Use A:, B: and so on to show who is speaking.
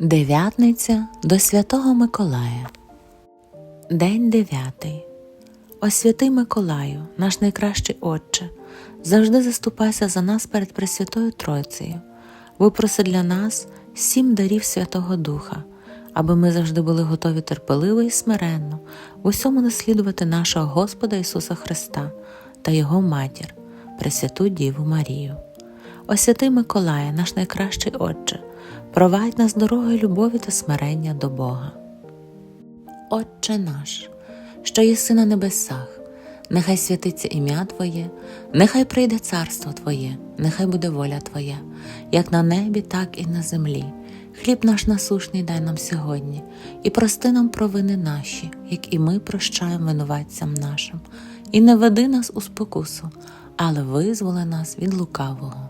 A: Дев'ятниця до Святого Миколая. День дев'ятий. О святий Миколаю, наш найкращий Отче, завжди заступайся за нас перед Пресвятою Тройцею. Випроси для нас сім дарів Святого Духа, аби ми завжди були готові терпеливо і смиренно в усьому наслідувати нашого Господа Ісуса Христа та Його матір, Пресвяту Діву Марію. О святий Миколає, наш найкращий Отче, провадь нас дорогою любові та смирення до Бога. Отче наш, що єси на небесах, нехай святиться ім'я Твоє, нехай прийде царство Твоє, нехай буде воля Твоя, як на небі, так і на землі. Хліб наш насушний дай нам сьогодні, і прости нам провини наші, як і ми прощаємо винуватцям нашим, і не веди нас у спокусу, але визволи нас від лукавого.